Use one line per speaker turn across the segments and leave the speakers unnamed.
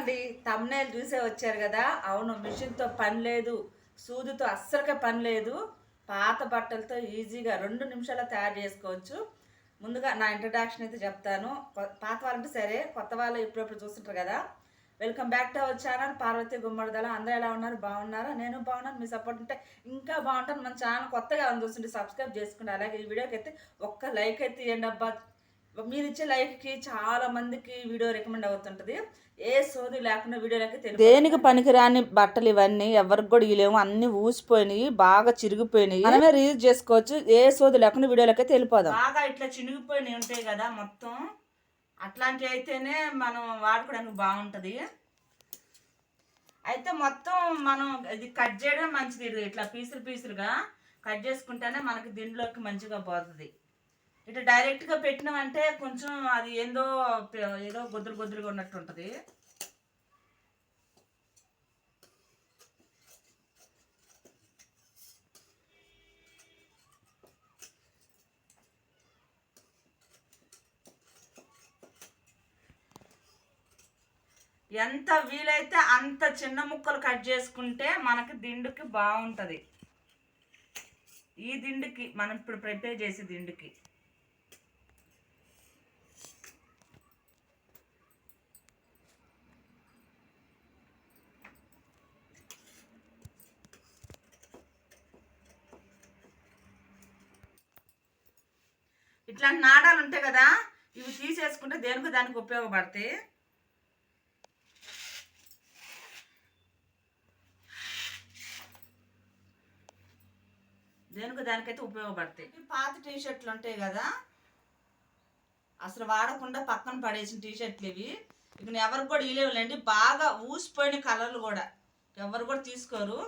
అండి తమ్నేల్ చూసే వచ్చారు కదా? అవును మిషన్తో పని లేదు సూదితో అస్సలకే పని లేదు. పాత బట్టలతో ఈజీగా రెండు నిమిషాల్లో తయారు చేసుకోవచ్చు. ముందుగా నా ఇంట్రడక్షన్ అయితే చెప్తాను. పాత వాళ్ళంటే సరే కొత్త వాళ్ళు ఇప్పుడప్పుడు చూస్తుంటారు కదా? Welcome back to our channel Parvathi Gummadidala అందరూ ఎలా ఉన్నారు? బాగున్నారా? నేను బాగున్నాను. మీ సపోర్ట్ ఉంటే ఇంకా బాగుంటాను మన ఛానల్ కొత్తగా ఉంది చూస్తుంటే సబ్స్క్రైబ్ చేసుకుంటే అలాగే ఈ వీడియోకి అయితే ఒక్క లైక్ అయితే ఇవ్వండి అబ్బా. మీరు ఇచ్చే లైక్కి చాలా మందికి వీడియో రికమెండ్ అవుతుంటది. ఏ సోది లేకుండా వీడియోలకి తెలియదు దేనికి పనికిరాని బట్టలు ఇవన్నీ ఎవరికి కూడా ఇలేము అన్ని ఊసిపోయినాయి బాగా చిరిగిపోయినాయి. మనమే రీయూజ్ చేసుకోవచ్చు. ఏ సోది లేకుండా వీడియోలకి వెళ్ళిపోదాం బాగా ఇట్లా చినిగిపోయినాయి ఉంటాయి కదా మొత్తం. అట్లాంటివి అయితేనే మనం వాడుకోవడానికి బాగుంటది. అయితే మొత్తం మనం ఇది కట్ చేయడం మంచిది. ఇట్లా పీసులు పీసులుగా కట్ చేసుకుంటేనే మనకి దీంట్లోకి మంచిగా పోతుంది. ఇట్లా డైరెక్ట్గా పెట్టినామంటే కొంచెం అది ఏందో ఏదో గొద్దులు గొద్దులుగా ఉన్నట్టు ఉంటుంది ఎంత వీలైతే అంత చిన్న ముక్కలు కట్ చేసుకుంటే మనకి దిండుకి బాగుంటుంది. ఈ దిండుకి మనం ఇప్పుడు ప్రిపేర్ చేసే దిండుకి. ఇట్లాంటి నాడాలు ఉంటాయి కదా ఇవి తీసేసుకుంటే దేనికి దానికి ఉపయోగపడతాయి? దేనికి దానికైతే ఉపయోగపడతాయి? పాత టీ షర్ట్లు ఉంటాయి కదా అసలు వాడకుండా పక్కన పడేసిన టీ షర్ట్లు ఇవి ఇక ఎవరికి కూడా ఇవ్వలేవులేండి బాగా ఊసిపోయిన కలర్లు కూడా. ఎవరు కూడా తీసుకోరు.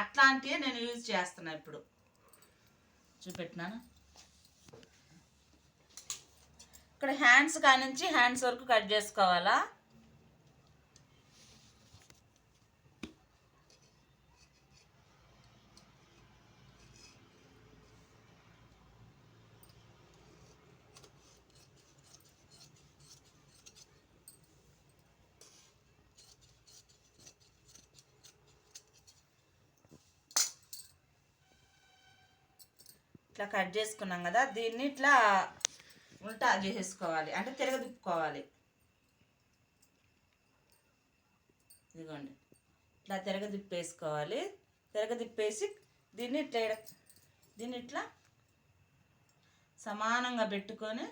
అట్లాంటివి నేను యూజ్ చేస్తున్నా ఇప్పుడు. చూపెట్టినాను? ఇక్కడ హ్యాండ్స్ కానించి హ్యాండ్స్ వరకు కట్ చేసుకోవాలా? ఇట్లా కట్ చేసుకున్నాం కదా దీన్ని ఇట్లా ఉల్టా చేసేసుకోవాలి. అంటే తిరగదిప్పుకోవాలి ఇదిగోండి. ఇట్లా తిరగదిప్పేసుకోవాలి. తిరగదిప్పేసి దీన్ని ఇట్లా దీన్ని ఇట్లా సమానంగా పెట్టుకొని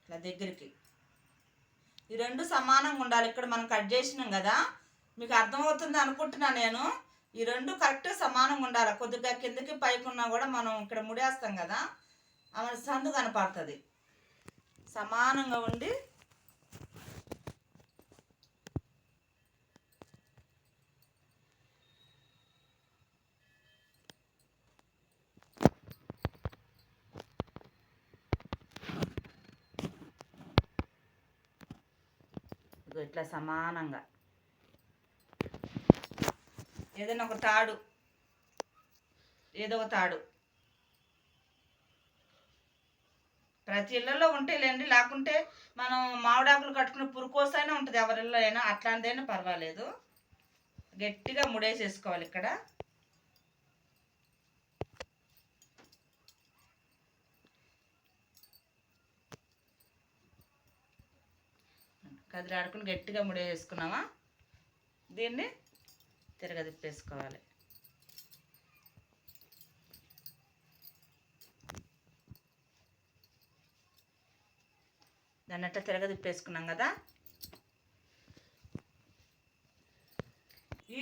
ఇట్లా దగ్గరికి. ఈ రెండు సమానంగా ఉండాలి. ఇక్కడ మనం కట్ చేసినాం కదా. మీకు అర్థమవుతుంది అనుకుంటున్నా నేను. ఈ రెండు కరెక్ట్ సమానంగా ఉండాలి. కొద్దిగా కిందకి పైకి ఉన్నా కూడా మనం ఇక్కడ ముడేస్తాం కదా ఆమె సందు కనపడుతుంది. సమానంగా ఉండి ఇట్లా సమానంగా. ఏదైనా ఒక తాడు. ఏదో ఒక తాడు. ప్రతి ఇళ్ళల్లో లేండి లేకుంటే మనం మామిడాకులు కట్టుకునే పురుకోసైనా ఉంటుంది. ఎవరిల్లో అయినా అట్లాంటిదైనా పర్వాలేదు. గట్టిగా ముడేసేసుకోవాలి ఇక్కడ. కదిలాడుకుని గట్టిగా ముడేసుకున్నామా దీన్ని తిరగదిప్పేసుకోవాలి. దాన్ని అట్లా తిరగదిప్పేసుకున్నాం కదా?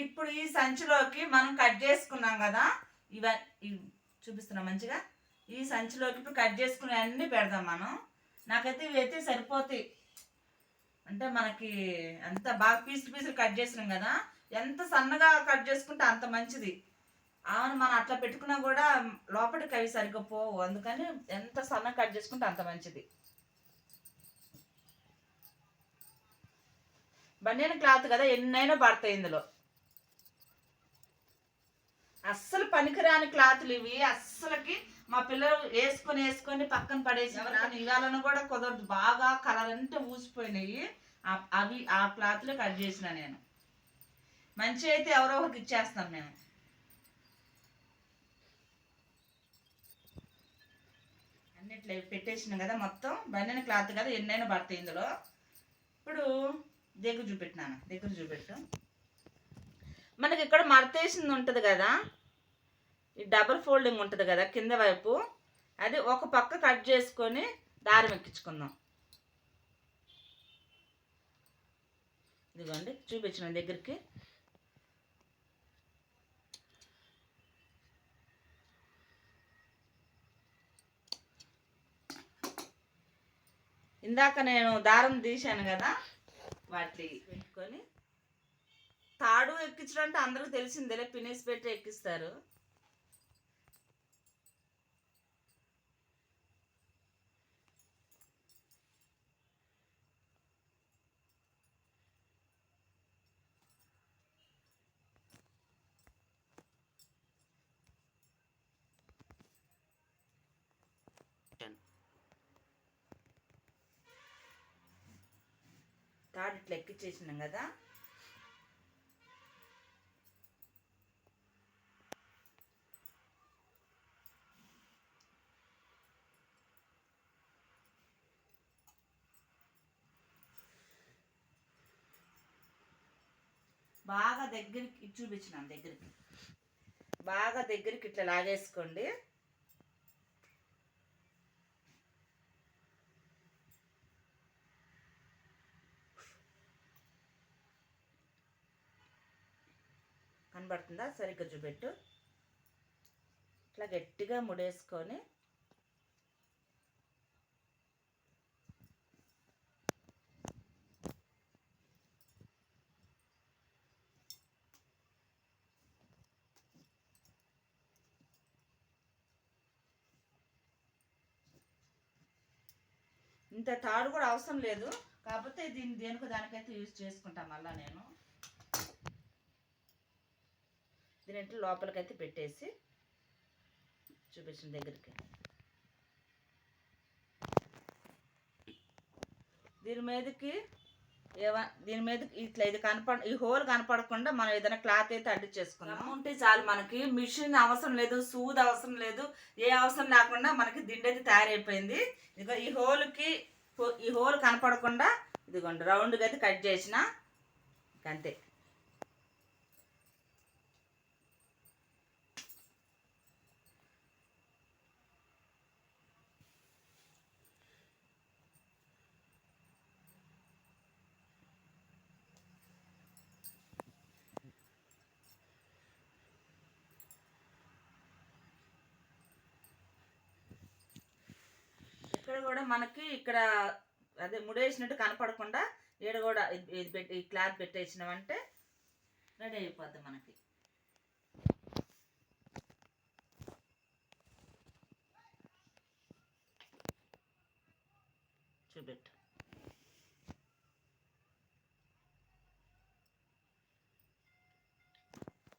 ఇప్పుడు ఈ సంచిలోకి మనం కట్ చేసుకున్నాం కదా? ఇవ ఇవి చూపిస్తున్నాం మంచిగా? ఈ సంచిలోకి ఇప్పుడు కట్ చేసుకునే అన్నీ పెడదాం మనం. నాకైతే ఇవి అయితే సరిపోతాయి. అంటే మనకి అంత బాగా పీసులు పీసులు కట్ చేసినాం కదా? ఎంత సన్నగా కట్ చేసుకుంటే అంత మంచిది. అవును మనం అట్లా పెట్టుకున్నా కూడా లోపలికి అవి సరిగ్గా పోవు. అందుకని ఎంత సన్నగా కట్ చేసుకుంటే అంత మంచిది. బనియన్ క్లాత్ కదా ఎన్నైనా పడతాయి ఇందులో. అస్సలు పనికిరాని క్లాతులు ఇవి. అస్సలకి మా పిల్లలు వేసుకొని వేసుకొని పక్కన పడేసి ఇవ్వాలని కూడా కుదరదు. బాగా కలర్ అంటే ఊసిపోయినాయి. అవి ఆ క్లాత్లో కట్ చేసిన నేను. మంచి అయితే ఎవరో ఒకరికి ఇచ్చేస్తాం మేము. అన్నిట్లో పెట్టేసినాం కదా మొత్తం. బండిన క్లాత్ కదా ఎన్నైనా పడతాయి ఇందులో. ఇప్పుడు దగ్గర చూపెట్టినాను. దగ్గర చూపెట్టు. మనకి ఇక్కడ మడతేసింది ఉంటుంది కదా. ఈ డబుల్ ఫోల్డింగ్ ఉంటుంది కదా కింద వైపు. అది ఒక పక్క కట్ చేసుకొని దారం ఎక్కించుకుందాం. ఇదిగోండి చూపించిన దగ్గరికి. ఇందాక నేను దారం తీశాను కదా వాటి పెట్టుకొని. తాడు ఎక్కించడం అంటే అందరికి తెలిసిందేలే పినేసి పెట్టి ఎక్కిస్తారు. తాడు ఇట్లా ఎక్కిచ్చేసినాం కదా. బాగా దగ్గరికి చూపించినాం దగ్గరికి. బాగా దగ్గరికి ఇట్లా లాగేసుకోండి. కనబడుతుందా? సరిగ్గా చూపెట్టు. ఇట్లా గట్టిగా ముడేసుకొని ఇంత తాడు కూడా అవసరం లేదు. కాకపోతే దీన్ని దేనికి దానికైతే యూజ్ చేసుకుంటాం మళ్ళీ నేను. దీని లోపలికైతే పెట్టేసి చూపించిన దగ్గరికి. దీని మీదకి ఏమో దీని మీద ఇట్లా ఇది కనపడ ఈ హోల్ కనపడకుండా మనం ఏదైనా క్లాత్ అయితే అడ్డు ఉంటే చాలు మనకి. మిషన్ అవసరం లేదు సూది అవసరం లేదు ఏ అవసరం లేకుండా మనకి దిండి అయితే తయారైపోయింది. ఇదిగో ఈ హోల్కి ఈ హోల్ కనపడకుండా ఇదిగోండి రౌండ్గా అయితే కట్ చేసిన. అంతే ఇక్కడ కూడా మనకి ఇక్కడ అదే ముడేసినట్టు కనపడకుండా ఈడ కూడా ఇది పెట్టి ఈ క్లాత్ పెట్టేసినామంటే రెడీ అయిపోద్ది మనకి. చూపెట్టు.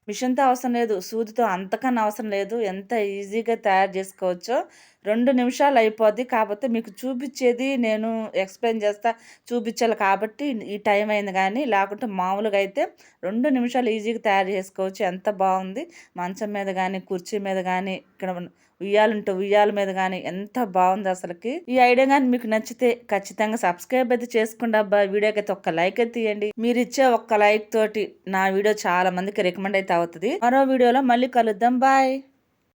మిషన్తో అవసరం లేదు సూదితో అంతకన్నా అవసరం లేదు ఎంత ఈజీగా తయారు చేసుకోవచ్చో రెండు నిమిషాలు అయిపోద్ది. కాకపోతే మీకు చూపించేది నేను ఎక్స్ప్లెయిన్ చేస్తా. చూపించాలి కాబట్టి ఈ టైం అయింది కానీ లేకుంటే మామూలుగా అయితే రెండు నిమిషాలు ఈజీగా తయారు చేసుకోవచ్చు. ఎంత బాగుంది. మంచం మీద కానీ కుర్చీ మీద కానీ ఇక్కడ ఉయ్యాలుంటే ఉయ్యాల మీద కానీ ఎంత బాగుంది అసలుకి. ఈ ఐడియా కానీ మీకు నచ్చితే ఖచ్చితంగా సబ్స్క్రైబ్ అయితే చేసుకోండి అబ్బా. వీడియోకి అయితే ఒక్క లైక్ అయితే తీయండి మీరు ఇచ్చే ఒక్క లైక్ తోటి నా వీడియో చాలా మందికి రికమెండ్ అయితే అవుతుంది. మరో వీడియోలో మళ్ళీ కలుద్దాం. బాయ్.